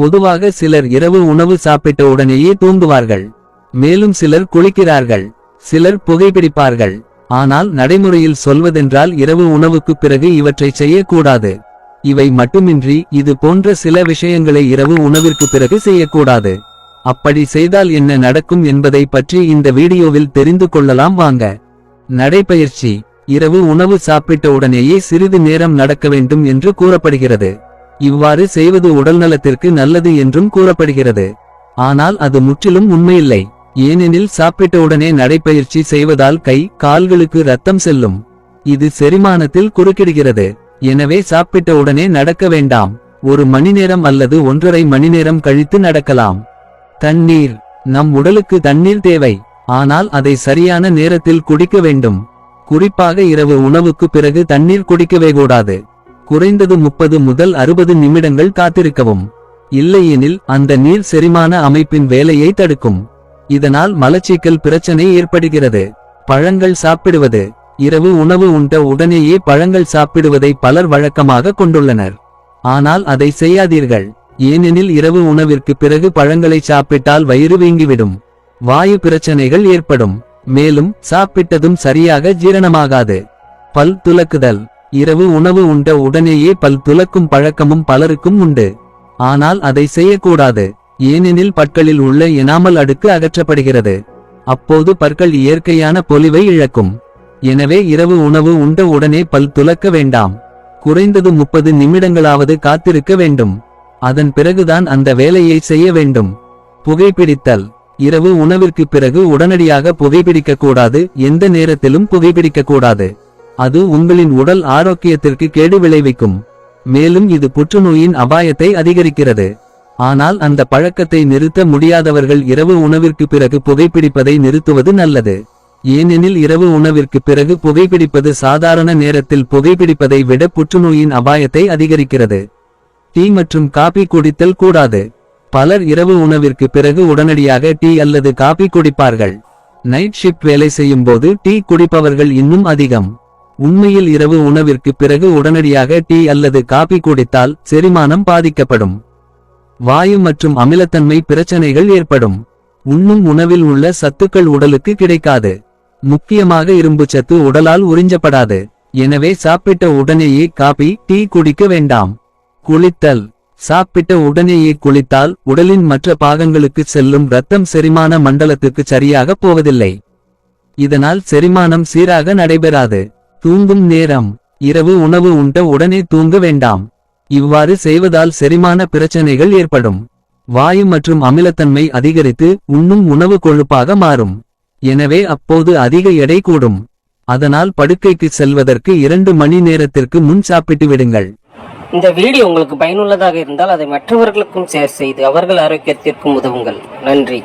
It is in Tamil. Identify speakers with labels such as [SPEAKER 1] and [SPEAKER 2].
[SPEAKER 1] பொதுவாக சிலர் இரவு உணவு சாப்பிட்ட உடனேயே தூங்குவார்கள். மேலும் சிலர் குளிக்கிறார்கள். சிலர் புகைப்பிடிப்பார்கள் ஆனால் நடைமுறையில் சொல்வதென்றால் இரவு உணவுக்கு பிறகு இவற்றை செய்யக்கூடாது. இவை மட்டுமின்றி இது போன்ற சில விஷயங்களை இரவு உணவிற்கு பிறகு செய்யக்கூடாது. அப்படி செய்தால் என்ன நடக்கும் என்பதை பற்றி இந்த வீடியோவில் தெரிந்து கொள்ளலாம் வாங்க. நடைபயிற்சி. இரவு உணவு சாப்பிட்ட உடனேயே சிறிது நேரம் நடக்க வேண்டும் என்று கூறப்படுகிறது. இவ்வாறு செய்வது உடல்நலத்திற்கு நல்லது என்றும் கூறப்படுகிறது. ஆனால் அது முற்றிலும் உண்மையில்லை. ஏனெனில் சாப்பிட்ட உடனே நடைபயிற்சி செய்வதால் கை கால்களுக்கு ரத்தம் செல்லும். இது செரிமானத்தில் குறுக்கிடுகிறது. எனவே சாப்பிட்ட உடனே நடக்க வேண்டாம். ஒரு மணி நேரம் அல்லது ஒன்றரை மணி நேரம் கழித்து நடக்கலாம். தண்ணீர். நம் உடலுக்கு தண்ணீர் தேவை. ஆனால் அதை சரியான நேரத்தில் குடிக்க வேண்டும். குறிப்பாக இரவு உணவுக்கு பிறகு தண்ணீர் குடிக்கவே கூடாது. குறைந்தது முப்பது முதல் அறுபது நிமிடங்கள் காத்திருக்கவும். இல்லையெனில் அந்த நீர் செரிமான அமைப்பின் வேலையை தடுக்கும். இதனால் மலச்சிக்கல் பிரச்சனை ஏற்படுகிறது. பழங்கள் சாப்பிடுவது. இரவு உணவு உண்ட உடனேயே பழங்கள் சாப்பிடுவதை பலர் வழக்கமாக கொண்டுள்ளனர். ஆனால் அதை செய்யாதீர்கள். ஏனெனில் இரவு உணவிற்கு பிறகு பழங்களை சாப்பிட்டால் வயிறு வீங்கிவிடும். வாயு பிரச்சனைகள் ஏற்படும். மேலும் சாப்பிட்டதும் சரியாக ஜீரணமாகாது. பல் துலக்குதல். இரவு உணவு உண்ட உடனேயே பல் துலக்கும் பழக்கமும் பலருக்கும் உண்டு. ஆனால் அதை செய்யக்கூடாது. ஏனெனில் பற்களில் உள்ள எனாமல் அடுக்கு அகற்றப்படுகிறது. அப்போது பற்கள் இயற்கையான பொலிவை இழக்கும். எனவே இரவு உணவு உண்ட உடனே பல் துலக்க வேண்டாம். குறைந்தது முப்பது நிமிடங்களாவது காத்திருக்க வேண்டும். அதன் பிறகுதான் அந்த வேலையை செய்ய வேண்டும். புகைப்பிடித்தல் இரவு உணவிற்கு பிறகு உடனடியாக புகைப்பிடிக்க கூடாது எந்த நேரத்திலும் புகைப்பிடிக்க கூடாது அது உங்களின் உடல் ஆரோக்கியத்திற்கு கேடு விளைவிக்கும். மேலும் இது புற்றுநோயின் அபாயத்தை அதிகரிக்கிறது. ஆனால் அந்த பழக்கத்தை நிறுத்த முடியாதவர்கள் இரவு உணவிற்கு பிறகு புகைப்பிடிப்பதை நிறுத்துவது நல்லது. ஏனெனில் இரவு உணவிற்கு பிறகு புகைப்பிடிப்பது சாதாரண நேரத்தில் புகைப்பிடிப்பதை விட புற்றுநோயின் அபாயத்தை அதிகரிக்கிறது. டீ மற்றும் காபி குடித்தல் கூடாது. பலர் இரவு உணவிற்கு பிறகு உடனடியாக டீ அல்லது காபி குடிப்பார்கள். நைட் ஷிப்ட் வேலை செய்யும் போது டீ குடிப்பவர்கள் இன்னும் அதிகம். உண்மையில் இரவு உணவிற்கு பிறகு உடனடியாக டீ அல்லது காபி குடித்தால் செரிமானம் பாதிக்கப்படும். வாயு மற்றும் அமிலத்தன்மை பிரச்சனைகள் ஏற்படும். உண்ணும் உணவில் உள்ள சத்துக்கள் உடலுக்கு கிடைக்காது. முக்கியமாக இரும்புச்சத்து உடலால் உறிஞ்சப்படாது. எனவே சாப்பிட்ட உடனேயே காபி டீ குடிக்க வேண்டாம். குளித்தல். சாப்பிட்ட உடனேயே குளித்தால் உடலின் மற்ற பாகங்களுக்கு செல்லும் இரத்தம் செரிமான மண்டலத்துக்கு சரியாக போவதில்லை. இதனால் செரிமானம் சீராக நடைபெறாது. தூங்கும் நேரம். இரவு உணவு உண்ட உடனே தூங்க வேண்டாம். இவ்வாறு செய்வதால் செரிமான பிரச்சனைகள் ஏற்படும். வாயு மற்றும் அமிலத்தன்மை அதிகரித்து உண்ணும் உணவு கொழுப்பாக மாறும். எனவே அப்போது அதிக எடை கூடும். அதனால் படுக்கைக்கு செல்வதற்கு இரண்டு மணி நேரத்திற்கு முன் சாப்பிட்டு விடுங்கள்.
[SPEAKER 2] இந்த வீடியோ உங்களுக்கு பயனுள்ளதாக இருந்தால் அதை மற்றவர்களுக்கும் ஷேர் செய்து அவர்கள் ஆரோக்கியத்திற்கும் உதவுங்கள். நன்றி.